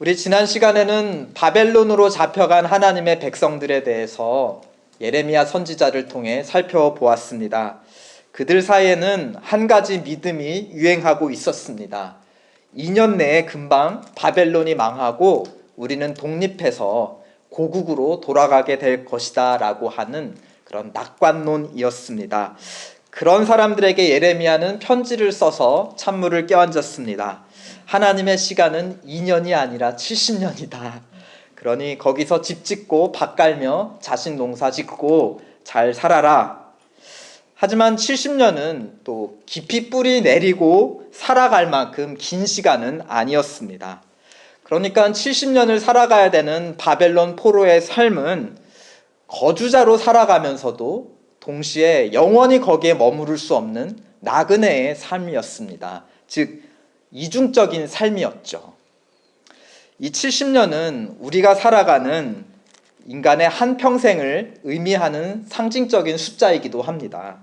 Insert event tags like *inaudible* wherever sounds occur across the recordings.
우리 지난 시간에는 바벨론으로 잡혀간 하나님의 백성들에 대해서 예레미야 선지자를 통해 살펴보았습니다. 그들 사이에는 한 가지 믿음이 유행하고 있었습니다. 2년 내에 금방 바벨론이 망하고 우리는 독립해서 고국으로 돌아가게 될 것이다 라고 하는 그런 낙관론이었습니다. 그런 사람들에게 예레미야는 편지를 써서 찬물을 껴안졌습니다. 하나님의 시간은 2년이 아니라 70년이다. 그러니 거기서 집 짓고 밭 갈며 자신 농사 짓고 잘 살아라. 하지만 70년은 또 깊이 뿌리 내리고 살아갈 만큼 긴 시간은 아니었습니다. 그러니까 70년을 살아가야 되는 바벨론 포로의 삶은 거주자로 살아가면서도 동시에 영원히 거기에 머무를 수 없는 나그네의 삶이었습니다. 즉, 이중적인 삶이었죠. 이 70년은 우리가 살아가는 인간의 한 평생을 의미하는 상징적인 숫자이기도 합니다.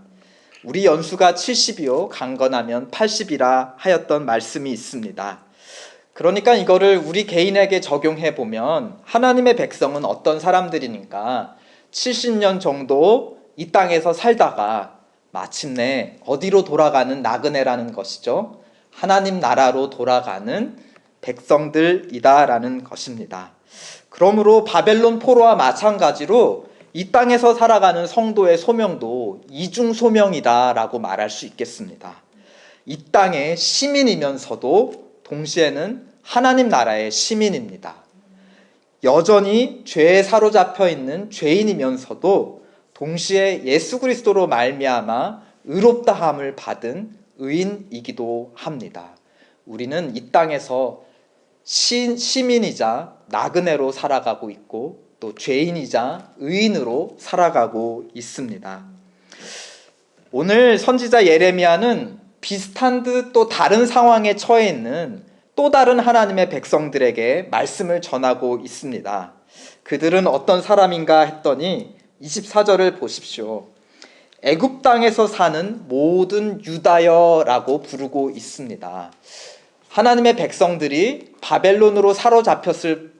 우리 연수가 70이요, 강건하면 80이라 하였던 말씀이 있습니다. 그러니까 이거를 우리 개인에게 적용해 보면 하나님의 백성은 어떤 사람들이니까 70년 정도 이 땅에서 살다가 마침내 어디로 돌아가는 나그네라는 것이죠. 하나님 나라로 돌아가는 백성들이다라는 것입니다. 그러므로 바벨론 포로와 마찬가지로 이 땅에서 살아가는 성도의 소명도 이중 소명이다라고 말할 수 있겠습니다. 이 땅의 시민이면서도 동시에는 하나님 나라의 시민입니다. 여전히 죄에 사로잡혀 있는 죄인이면서도 동시에 예수 그리스도로 말미암아 의롭다함을 받은 의인이기도 합니다. 우리는 이 땅에서 시, 시민이자 나그네로 살아가고 있고 또 죄인이자 의인으로 살아가고 있습니다. 오늘 선지자 예레미야는 비슷한 듯 또 다른 상황에 처해 있는 또 다른 하나님의 백성들에게 말씀을 전하고 있습니다. 그들은 어떤 사람인가 했더니 24절을 보십시오. 애굽 땅에서 사는 모든 유다여라고 부르고 있습니다. 하나님의 백성들이 바벨론으로 사로잡혔을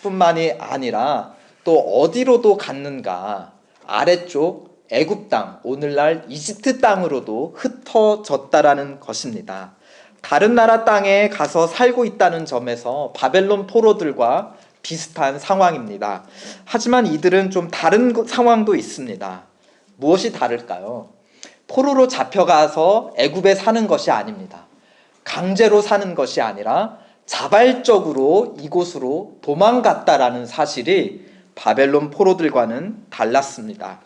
뿐만이 아니라 또 어디로도 갔는가 아래쪽 애굽 땅 오늘날 이집트 땅으로도 흩어졌다라는 것입니다. 다른 나라 땅에 가서 살고 있다는 점에서 바벨론 포로들과 비슷한 상황입니다. 하지만 이들은 좀 다른 상황도 있습니다. 무엇이 다를까요? 포로로 잡혀가서 애굽에 사는 것이 아닙니다. 강제로 사는 것이 아니라 자발적으로 이곳으로 도망갔다라는 사실이 바벨론 포로들과는 달랐습니다.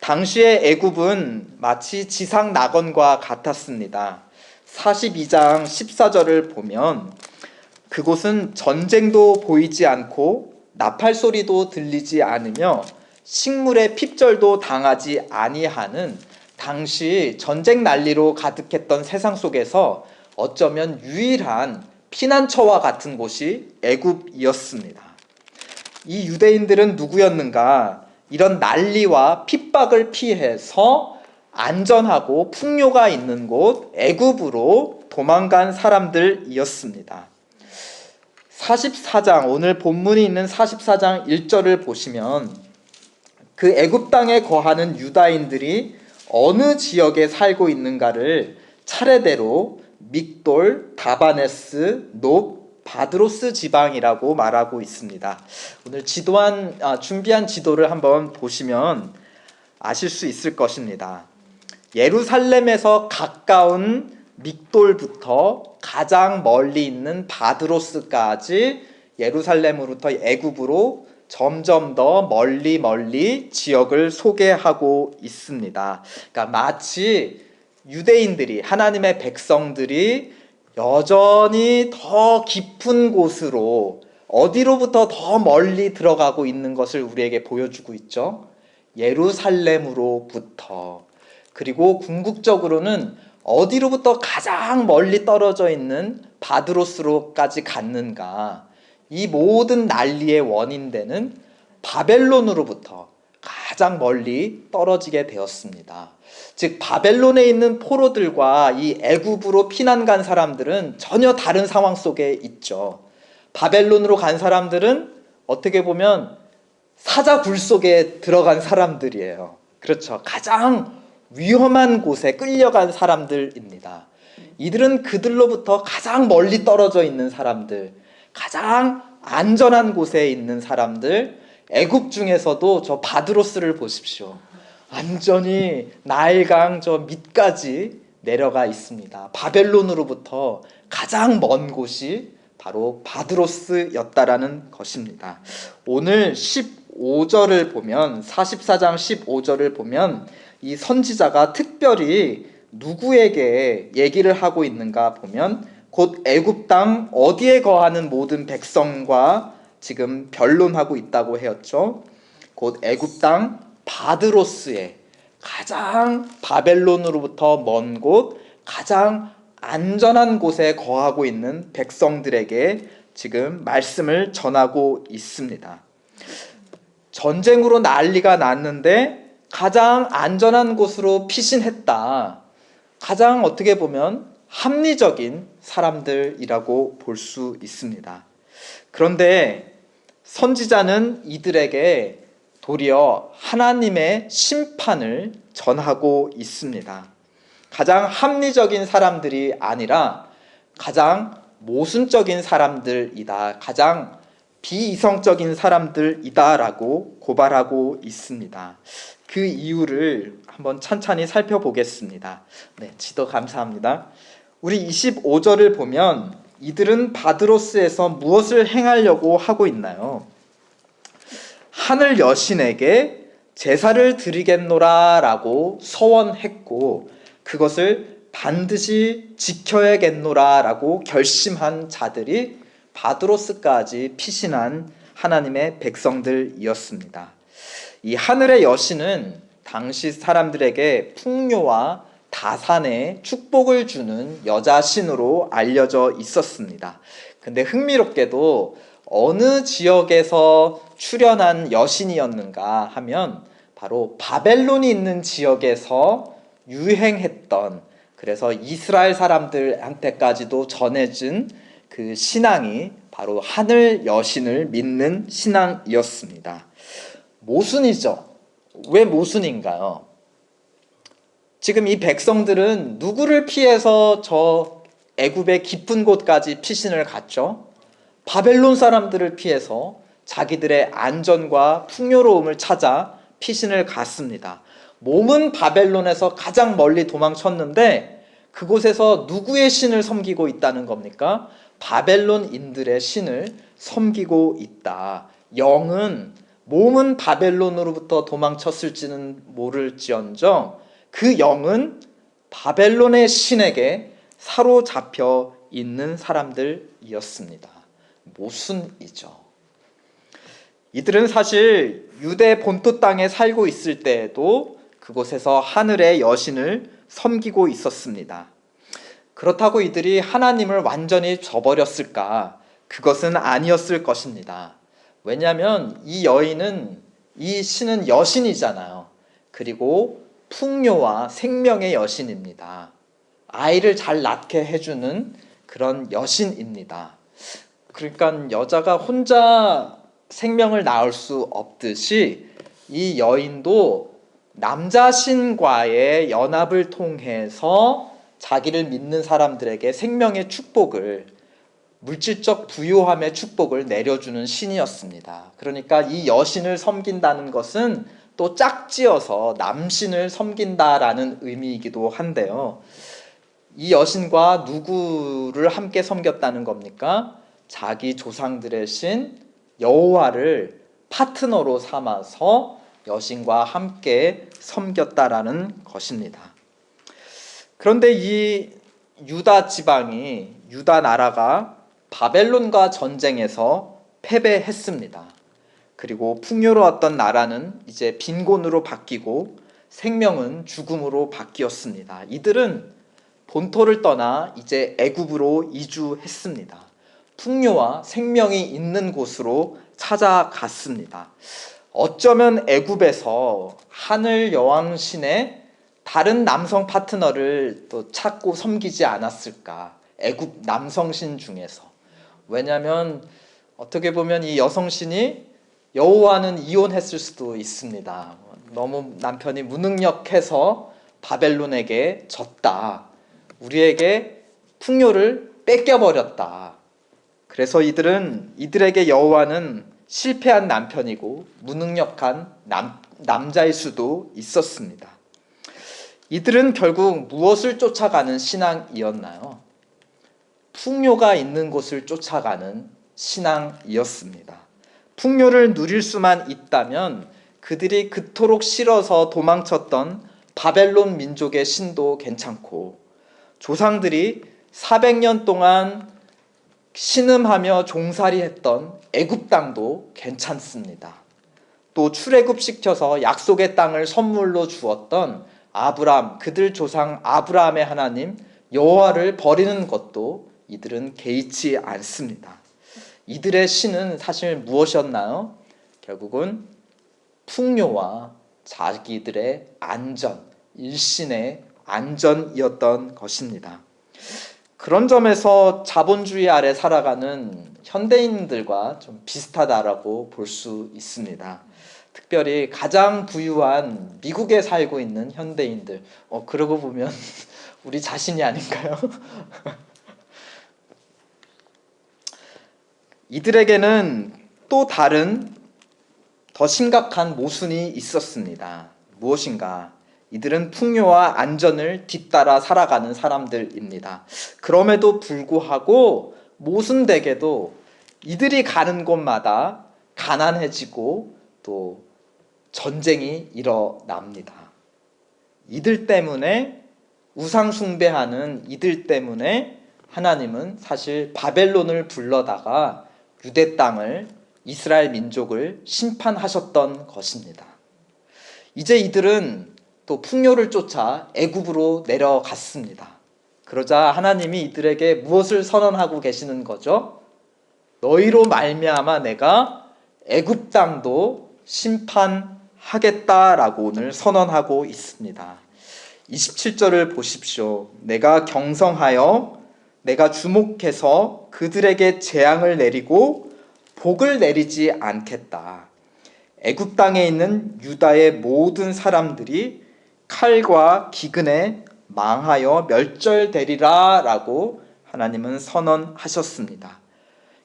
당시의 애굽은 마치 지상 낙원과 같았습니다. 42장 14절을 보면 그곳은 전쟁도 보이지 않고 나팔 소리도 들리지 않으며 식물의 핍절도 당하지 아니하는 당시 전쟁 난리로 가득했던 세상 속에서 어쩌면 유일한 피난처와 같은 곳이 애굽이었습니다. 이 유대인들은 누구였는가? 이런 난리와 핍박을 피해서 안전하고 풍요가 있는 곳 애굽으로 도망간 사람들이었습니다. 44장 오늘 본문이 있는 44장 1절을 보시면 그 애굽 땅에 거하는 유다인들이 어느 지역에 살고 있는가를 차례대로 믹돌, 다바네스, 높, 바드로스 지방이라고 말하고 있습니다. 오늘 지도한 아, 준비한 지도를 한번 보시면 아실 수 있을 것입니다. 예루살렘에서 가까운 믹돌부터 가장 멀리 있는 바드로스까지 예루살렘으로부터 애굽으로 점점 더 멀리 멀리 지역을 소개하고 있습니다. 그러니까 마치 유대인들이 하나님의 백성들이 여전히 더 깊은 곳으로 어디로부터 더 멀리 들어가고 있는 것을 우리에게 보여주고 있죠. 예루살렘으로부터 그리고 궁극적으로는 어디로부터 가장 멀리 떨어져 있는 바드로스로까지 갔는가? 이 모든 난리의 원인되는 바벨론으로부터 가장 멀리 떨어지게 되었습니다. 즉 바벨론에 있는 포로들과 이 애굽으로 피난 간 사람들은 전혀 다른 상황 속에 있죠. 바벨론으로 간 사람들은 어떻게 보면 사자굴 속에 들어간 사람들이에요. 그렇죠. 가장 위험한 곳에 끌려간 사람들입니다. 이들은 그들로부터 가장 멀리 떨어져 있는 사람들, 가장 안전한 곳에 있는 사람들, 애굽 중에서도 저 바드로스를 보십시오. 완전히 나일강 저 밑까지 내려가 있습니다. 바벨론으로부터 가장 먼 곳이 바로 바드로스였다라는 것입니다. 오늘 15절을 보면 44장 15절을 보면 이 선지자가 특별히 누구에게 얘기를 하고 있는가 보면 곧 애굽 땅 어디에 거하는 모든 백성과 지금 변론하고 있다고 하였죠. 곧 애굽 땅 바드로스에 가장 바벨론으로부터 먼 곳, 가장 안전한 곳에 거하고 있는 백성들에게 지금 말씀을 전하고 있습니다. 전쟁으로 난리가 났는데 가장 안전한 곳으로 피신했다. 가장 어떻게 보면 합리적인 사람들이라고 볼 수 있습니다. 그런데 선지자는 이들에게 도리어 하나님의 심판을 전하고 있습니다. 가장 합리적인 사람들이 아니라 가장 모순적인 사람들이다. 가장 비이성적인 사람들이다라고 고발하고 있습니다. 그 이유를 한번 찬찬히 살펴보겠습니다. 네, 지도 감사합니다. 우리 25절을 보면 이들은 바드로스에서 무엇을 행하려고 하고 있나요? 하늘 여신에게 제사를 드리겠노라 라고 서원했고 그것을 반드시 지켜야겠노라 라고 결심한 자들이 바드로스까지 피신한 하나님의 백성들이었습니다. 이 하늘의 여신은 당시 사람들에게 풍요와 다산의 축복을 주는 여자 신으로 알려져 있었습니다. 근데 흥미롭게도 어느 지역에서 출현한 여신이었는가 하면 바로 바벨론이 있는 지역에서 유행했던 그래서 이스라엘 사람들한테까지도 전해진 그 신앙이 바로 하늘 여신을 믿는 신앙이었습니다. 모순이죠. 왜 모순인가요? 지금 이 백성들은 누구를 피해서 저 애굽의 깊은 곳까지 피신을 갔죠? 바벨론 사람들을 피해서 자기들의 안전과 풍요로움을 찾아 피신을 갔습니다. 몸은 바벨론에서 가장 멀리 도망쳤는데 그곳에서 누구의 신을 섬기고 있다는 겁니까? 바벨론인들의 신을 섬기고 있다. 영은 몸은 바벨론으로부터 도망쳤을지는 모를지언정 그 영은 바벨론의 신에게 사로잡혀 있는 사람들이었습니다. 모순이죠. 이들은 사실 유대 본토 땅에 살고 있을 때에도 그곳에서 하늘의 여신을 섬기고 있었습니다. 그렇다고 이들이 하나님을 완전히 저버렸을까? 그것은 아니었을 것입니다. 왜냐하면 이 여인은 이 신은 여신이잖아요. 그리고 풍요와 생명의 여신입니다. 아이를 잘 낳게 해주는 그런 여신입니다. 그러니까 여자가 혼자 생명을 낳을 수 없듯이 이 여인도 남자 신과의 연합을 통해서 자기를 믿는 사람들에게 생명의 축복을 물질적 부유함의 축복을 내려주는 신이었습니다. 그러니까 이 여신을 섬긴다는 것은 또 짝지어서 남신을 섬긴다라는 의미이기도 한데요. 이 여신과 누구를 함께 섬겼다는 겁니까? 자기 조상들의 신 여호와를 파트너로 삼아서 여신과 함께 섬겼다라는 것입니다. 그런데 이 유다 지방이 유다 나라가 바벨론과 전쟁에서 패배했습니다. 그리고 풍요로웠던 나라는 이제 빈곤으로 바뀌고 생명은 죽음으로 바뀌었습니다. 이들은 본토를 떠나 이제 애굽으로 이주했습니다. 풍요와 생명이 있는 곳으로 찾아갔습니다. 어쩌면 애굽에서 하늘 여왕 신의 다른 남성 파트너를 또 찾고 섬기지 않았을까? 애굽 남성신 중에서 왜냐하면 어떻게 보면 이 여성신이 여호와는 이혼했을 수도 있습니다. 너무 남편이 무능력해서 바벨론에게 졌다. 우리에게 풍요를 뺏겨 버렸다. 그래서 이들은 이들에게 여호와는 실패한 남편이고 무능력한 남, 남자일 수도 있었습니다. 이들은 결국 무엇을 쫓아가는 신앙이었나요? 풍요가 있는 곳을 쫓아가는 신앙이었습니다. 풍요를 누릴 수만 있다면 그들이 그토록 싫어서 도망쳤던 바벨론 민족의 신도 괜찮고 조상들이 400년 동안 신음하며 종살이했던 애굽 땅도 괜찮습니다. 또 출애굽 시켜서 약속의 땅을 선물로 주었던 아브람 그들 조상 아브라함의 하나님 여호와를 버리는 것도 이들은 개의치 않습니다. 이들의 신은 사실 무엇이었나요? 결국은 풍요와 자기들의 안전, 일신의 안전이었던 것입니다. 그런 점에서 자본주의 아래 살아가는 현대인들과 좀 비슷하다라고 볼 수 있습니다. 특별히 가장 부유한 미국에 살고 있는 현대인들. 어, 그러고 보면 *laughs* 우리 자신이 아닌가요? *laughs* 이들에게는 또 다른 더 심각한 모순이 있었습니다. 무엇인가? 이들은 풍요와 안전을 뒤따라 살아가는 사람들입니다. 그럼에도 불구하고 모순되게도 이들이 가는 곳마다 가난해지고 또 전쟁이 일어납니다. 이들 때문에 우상숭배하는 이들 때문에 하나님은 사실 바벨론을 불러다가 유대 땅을 이스라엘 민족을 심판하셨던 것입니다. 이제 이들은 또 풍요를 쫓아 애굽으로 내려갔습니다. 그러자 하나님이 이들에게 무엇을 선언하고 계시는 거죠? 너희로 말미암아 내가 애굽 땅도 심판하겠다라고 오늘 선언하고 있습니다. 27절을 보십시오. 내가 경성하여 내가 주목해서 그들에게 재앙을 내리고 복을 내리지 않겠다. 애굽 땅에 있는 유다의 모든 사람들이 칼과 기근에 망하여 멸절되리라라고 하나님은 선언하셨습니다.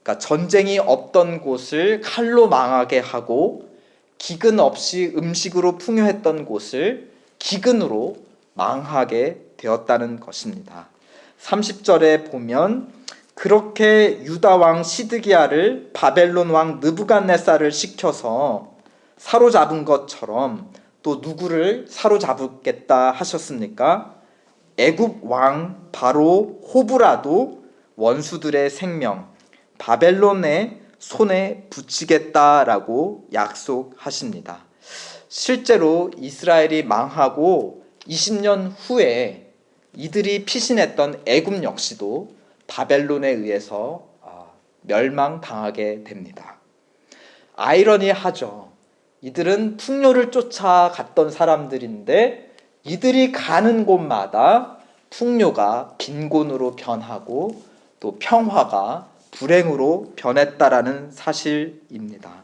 그러니까 전쟁이 없던 곳을 칼로 망하게 하고 기근 없이 음식으로 풍요했던 곳을 기근으로 망하게 되었다는 것입니다. 30절에 보면 그렇게 유다 왕 시드기야를 바벨론 왕 느부갓네살을 시켜서 사로잡은 것처럼 또 누구를 사로잡겠다 하셨습니까? 애굽 왕 바로 호브라도 원수들의 생명 바벨론의 손에 붙이겠다라고 약속하십니다. 실제로 이스라엘이 망하고 20년 후에 이들이 피신했던 애굽 역시도 바벨론에 의해서 아, 멸망당하게 됩니다. 아이러니하죠. 이들은 풍요를 쫓아갔던 사람들인데 이들이 가는 곳마다 풍요가 빈곤으로 변하고 또 평화가 불행으로 변했다라는 사실입니다.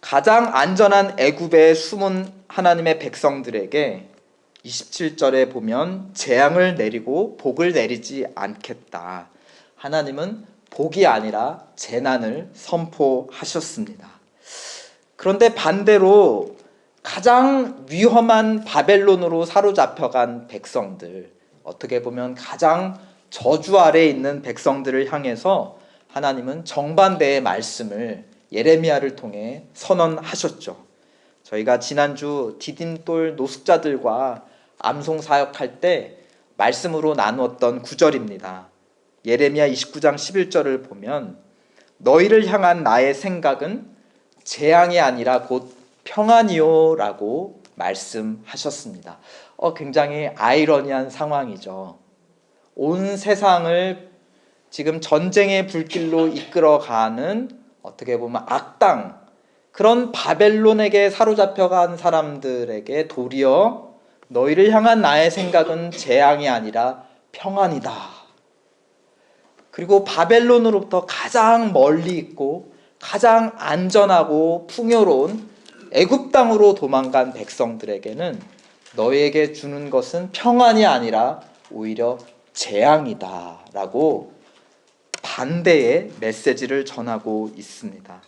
가장 안전한 애굽에 숨은 하나님의 백성들에게 27절에 보면 재앙을 내리고 복을 내리지 않겠다. 하나님은 복이 아니라 재난을 선포하셨습니다. 그런데 반대로 가장 위험한 바벨론으로 사로잡혀간 백성들, 어떻게 보면 가장 저주 아래 있는 백성들을 향해서 하나님은 정반대의 말씀을 예레미야를 통해 선언하셨죠. 저희가 지난주 디딤돌 노숙자들과 암송 사역할 때 말씀으로 나누었던 구절입니다. 예레미야 29장 11절을 보면 너희를 향한 나의 생각은 재앙이 아니라 곧 평안이요라고 말씀하셨습니다. 어, 굉장히 아이러니한 상황이죠. 온 세상을 지금 전쟁의 불길로 이끌어가는 어떻게 보면 악당 그런 바벨론에게 사로잡혀간 사람들에게 도리어 너희를 향한 나의 생각은 재앙이 아니라 평안이다. 그리고 바벨론으로부터 가장 멀리 있고 가장 안전하고 풍요로운 애굽 땅으로 도망간 백성들에게는 너희에게 주는 것은 평안이 아니라 오히려 재앙이다라고 반대의 메시지를 전하고 있습니다.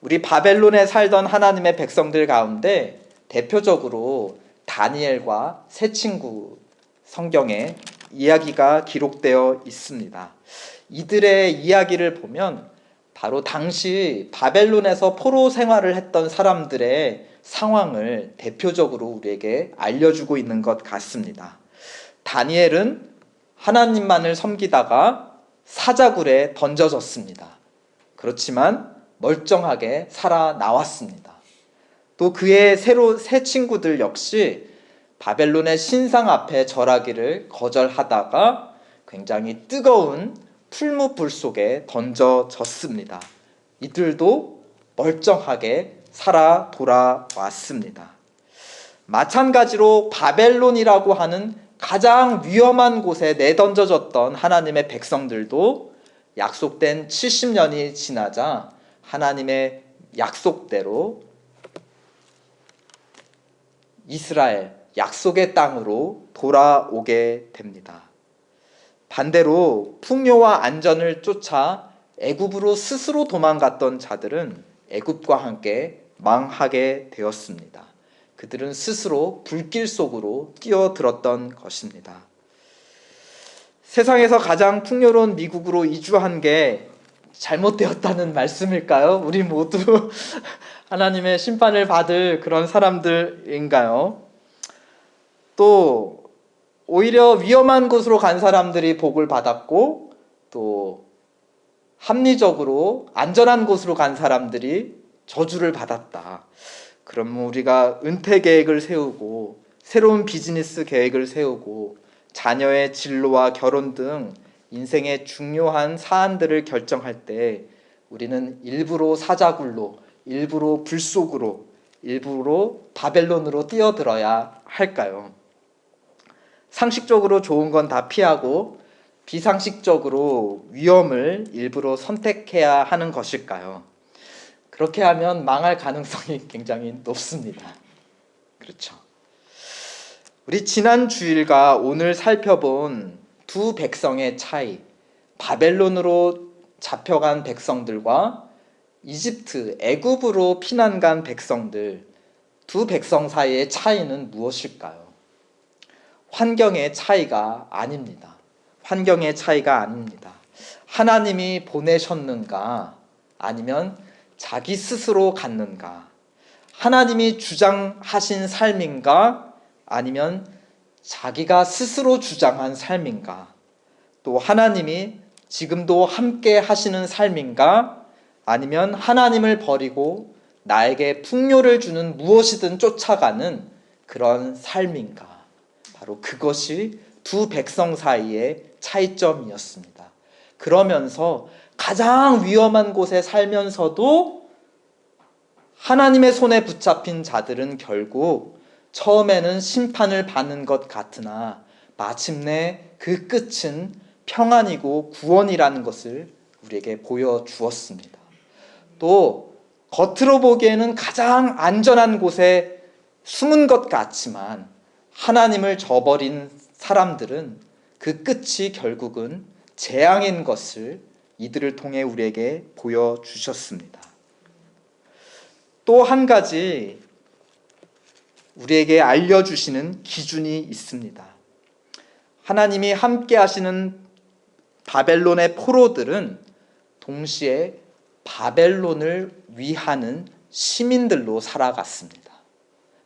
우리 바벨론에 살던 하나님의 백성들 가운데 대표적으로 다니엘과 세 친구 성경에 이야기가 기록되어 있습니다. 이들의 이야기를 보면 바로 당시 바벨론에서 포로 생활을 했던 사람들의 상황을 대표적으로 우리에게 알려주고 있는 것 같습니다. 다니엘은 하나님만을 섬기다가 사자굴에 던져졌습니다. 그렇지만 멀쩡하게 살아나왔습니다. 또 그의 새로 새 친구들 역시 바벨론의 신상 앞에 절하기를 거절하다가 굉장히 뜨거운 풀무불 속에 던져졌습니다. 이들도 멀쩡하게 살아 돌아왔습니다. 마찬가지로 바벨론이라고 하는 가장 위험한 곳에 내던져졌던 하나님의 백성들도 약속된 70년이 지나자 하나님의 약속대로 이스라엘 약속의 땅으로 돌아오게 됩니다. 반대로 풍요와 안전을 쫓아 애굽으로 스스로 도망갔던 자들은 애굽과 함께 망하게 되었습니다. 그들은 스스로 불길 속으로 뛰어들었던 것입니다. 세상에서 가장 풍요로운 미국으로 이주한 게 잘못되었다는 말씀일까요? 우리 모두 하나님의 심판을 받을 그런 사람들인가요? 또 오히려 위험한 곳으로 간 사람들이 복을 받았고 또 합리적으로 안전한 곳으로 간 사람들이 저주를 받았다. 그럼 우리가 은퇴 계획을 세우고 새로운 비즈니스 계획을 세우고 자녀의 진로와 결혼 등 인생의 중요한 사안들을 결정할 때 우리는 일부러 사자굴로, 일부러 불 속으로, 일부러 바벨론으로 뛰어들어야 할까요? 상식적으로 좋은 건 다 피하고 비상식적으로 위험을 일부러 선택해야 하는 것일까요? 그렇게 하면 망할 가능성이 *laughs* 굉장히 높습니다. 그렇죠. 우리 지난 주일과 오늘 살펴본 두 백성의 차이, 바벨론으로 잡혀간 백성들과 이집트, 애굽으로 피난 간 백성들, 두 백성 사이의 차이는 무엇일까요? 환경의 차이가 아닙니다. 환경의 차이가 아닙니다. 하나님이 보내셨는가 아니면 자기 스스로 갔는가? 하나님이 주장하신 삶인가 아니면 자기가 스스로 주장한 삶인가? 또 하나님이 지금도 함께 하시는 삶인가 아니면 하나님을 버리고 나에게 풍요를 주는 무엇이든 쫓아가는 그런 삶인가? 바로 그것이 두 백성 사이의 차이점이었습니다. 그러면서 가장 위험한 곳에 살면서도 하나님의 손에 붙잡힌 자들은 결국 처음에는 심판을 받는 것 같으나 마침내 그 끝은 평안이고 구원이라는 것을 우리에게 보여주었습니다. 또 겉으로 보기에는 가장 안전한 곳에 숨은 것 같지만 하나님을 저버린 사람들은 그 끝이 결국은 재앙인 것을 이들을 통해 우리에게 보여주셨습니다. 또 한 가지 우리에게 알려주시는 기준이 있습니다. 하나님이 함께 하시는 바벨론의 포로들은 동시에 바벨론을 위하는 시민들로 살아갔습니다.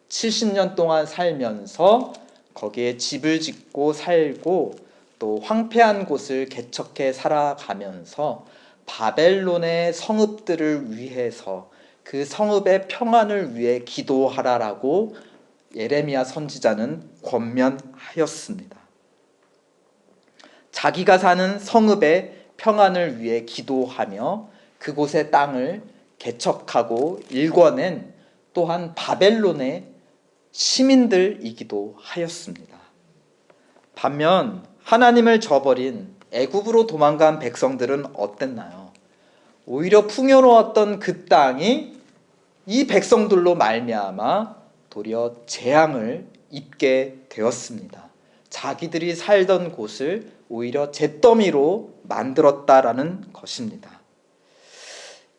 70년 동안 살면서 거기에 집을 짓고 살고 또 황폐한 곳을 개척해 살아가면서 바벨론의 성읍들을 위해서 그 성읍의 평안을 위해 기도하라라고 예레미야 선지자는 권면하였습니다. 자기가 사는 성읍의 평안을 위해 기도하며 그곳의 땅을 개척하고 일궈낸 또한 바벨론의 시민들이기도 하였습니다. 반면 하나님을 저버린 애굽으로 도망간 백성들은 어땠나요? 오히려 풍요로웠던 그 땅이 이 백성들로 말미암아 도리어 재앙을 입게 되었습니다. 자기들이 살던 곳을 오히려 잿더미로 만들었다라는 것입니다.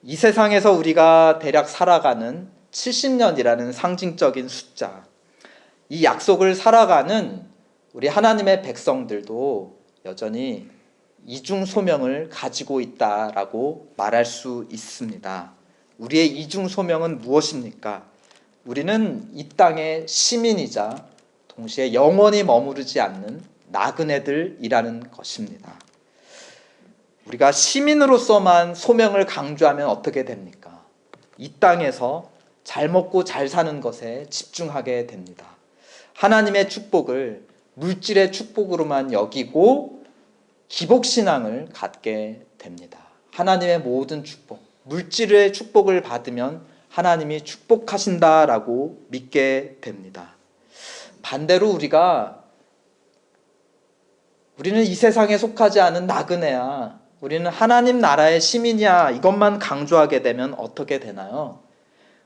이 세상에서 우리가 대략 살아가는 70년이라는 상징적인 숫자. 이 약속을 살아가는 우리 하나님의 백성들도 여전히 이중 소명을 가지고 있다라고 말할 수 있습니다. 우리의 이중 소명은 무엇입니까? 우리는 이 땅의 시민이자 동시에 영원히 머무르지 않는 나그네들이라는 것입니다. 우리가 시민으로서만 소명을 강조하면 어떻게 됩니까? 이 땅에서 잘 먹고 잘 사는 것에 집중하게 됩니다. 하나님의 축복을 물질의 축복으로만 여기고 기복신앙을 갖게 됩니다. 하나님의 모든 축복, 물질의 축복을 받으면 하나님이 축복하신다라고 믿게 됩니다. 반대로 우리가 우리는 이 세상에 속하지 않은 나그네야. 우리는 하나님 나라의 시민이야. 이것만 강조하게 되면 어떻게 되나요?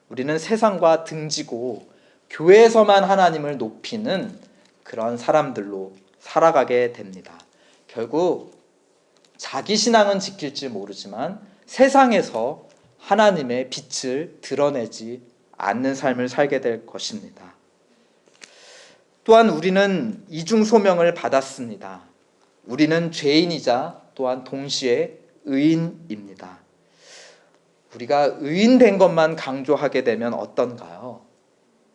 우리는 세상과 등지고 교회에서만 하나님을 높이는 그런 사람들로 살아가게 됩니다. 결국 자기 신앙은 지킬지 모르지만 세상에서 하나님의 빛을 드러내지 않는 삶을 살게 될 것입니다. 또한 우리는 이중 소명을 받았습니다. 우리는 죄인이자 또한 동시에 의인입니다. 우리가 의인된 것만 강조하게 되면 어떤가요?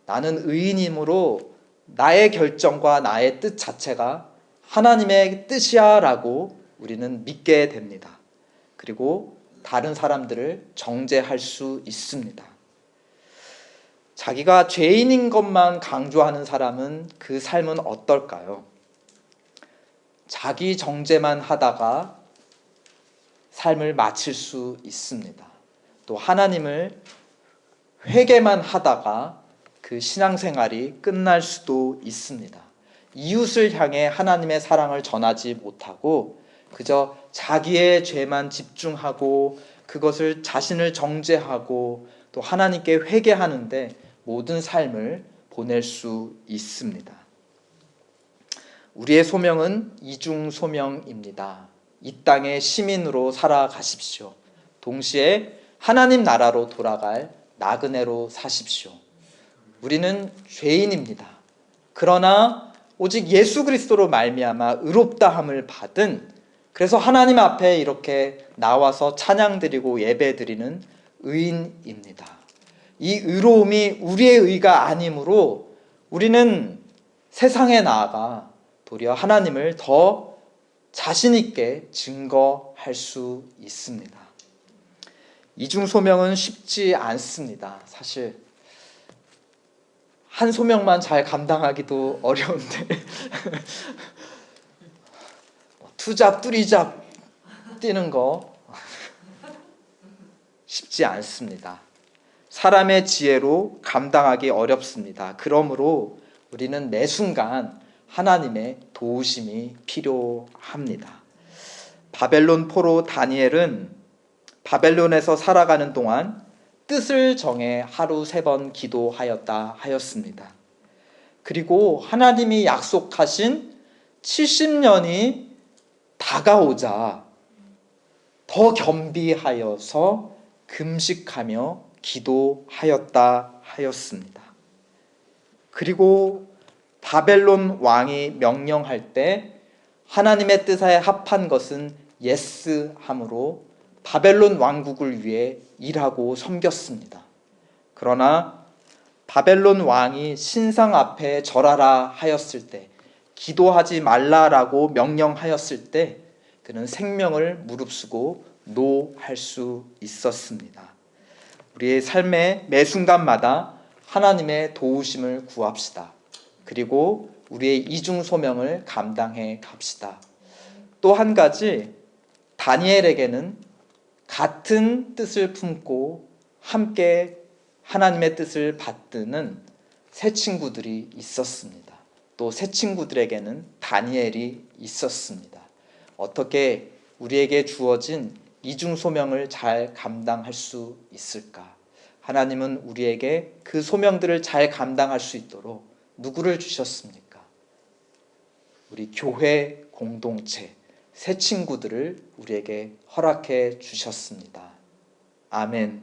나는 의인이므로 나의 결정과 나의 뜻 자체가 하나님의 뜻이야 라고 우리는 믿게 됩니다. 그리고 다른 사람들을 정죄할 수 있습니다. 자기가 죄인인 것만 강조하는 사람은 그 삶은 어떨까요? 자기 정죄만 하다가 삶을 마칠 수 있습니다. 또 하나님을 회개만 하다가 그 신앙생활이 끝날 수도 있습니다. 이웃을 향해 하나님의 사랑을 전하지 못하고 그저 자기의 죄만 집중하고 그것을 자신을 정죄하고 또 하나님께 회개하는데 모든 삶을 보낼 수 있습니다. 우리의 소명은 이중 소명입니다. 이 땅의 시민으로 살아가십시오. 동시에 하나님 나라로 돌아갈 나그네로 사십시오. 우리는 죄인입니다. 그러나 오직 예수 그리스도로 말미암아 의롭다 함을 받은 그래서 하나님 앞에 이렇게 나와서 찬양 드리고 예배 드리는 의인입니다. 이 의로움이 우리의 의가 아니므로 우리는 세상에 나아가 도리어 하나님을 더 자신 있게 증거할 수 있습니다. 이중 소명은 쉽지 않습니다. 사실 한 소명만 잘 감당하기도 어려운데 *laughs* 투잡 뚜리잡 뛰는 거 *laughs* 쉽지 않습니다. 사람의 지혜로 감당하기 어렵습니다. 그러므로 우리는 매 순간 하나님의 도우심이 필요합니다. 바벨론 포로 다니엘은 바벨론에서 살아가는 동안 뜻을 정해 하루 세 번 기도하였다 하였습니다. 그리고 하나님이 약속하신 70년이 다가오자 더 겸비하여서 금식하며 기도하였다 하였습니다. 그리고 바벨론 왕이 명령할 때 하나님의 뜻에 합한 것은 예스 함으로 바벨론 왕국을 위해 일하고 섬겼습니다. 그러나 바벨론 왕이 신상 앞에 절하라 하였을 때 기도하지 말라라고 명령하였을 때 그는 생명을 무릅쓰고 노할 수 있었습니다. 우리의 삶의 매 순간마다 하나님의 도우심을 구합시다. 그리고 우리의 이중 소명을 감당해 갑시다. 또 한 가지 다니엘에게는 같은 뜻을 품고 함께 하나님의 뜻을 받드는 새 친구들이 있었습니다. 또 새 친구들에게는 다니엘이 있었습니다. 어떻게 우리에게 주어진 이중 소명을 잘 감당할 수 있을까? 하나님은 우리에게 그 소명들을 잘 감당할 수 있도록 누구를 주셨습니까? 우리 교회 공동체, 새 친구들을 우리에게 허락해 주셨습니다. 아멘.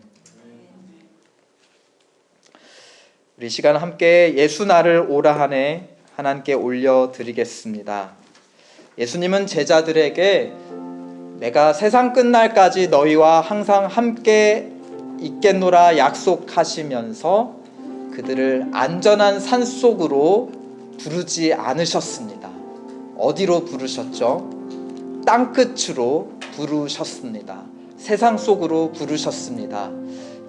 우리 시간 함께 예수 나를 오라 하네 하나님께 올려 드리겠습니다. 예수님은 제자들에게 내가 세상 끝날까지 너희와 항상 함께 있겠노라 약속하시면서 그들을 안전한 산 속으로 부르지 않으셨습니다. 어디로 부르셨죠? 땅 끝으로 부르셨습니다. 세상 속으로 부르셨습니다.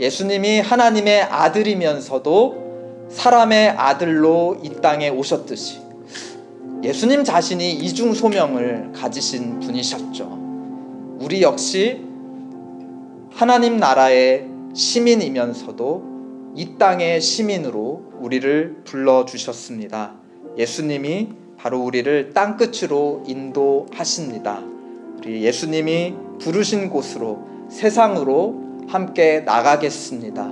예수님이 하나님의 아들이면서도 사람의 아들로 이 땅에 오셨듯이 예수님 자신이 이중 소명을 가지신 분이셨죠. 우리 역시 하나님 나라의 시민이면서도 이 땅의 시민으로 우리를 불러 주셨습니다. 예수님이 바로 우리를 땅 끝으로 인도하십니다. 우리 예수님이 부르신 곳으로 세상으로 함께 나가겠습니다.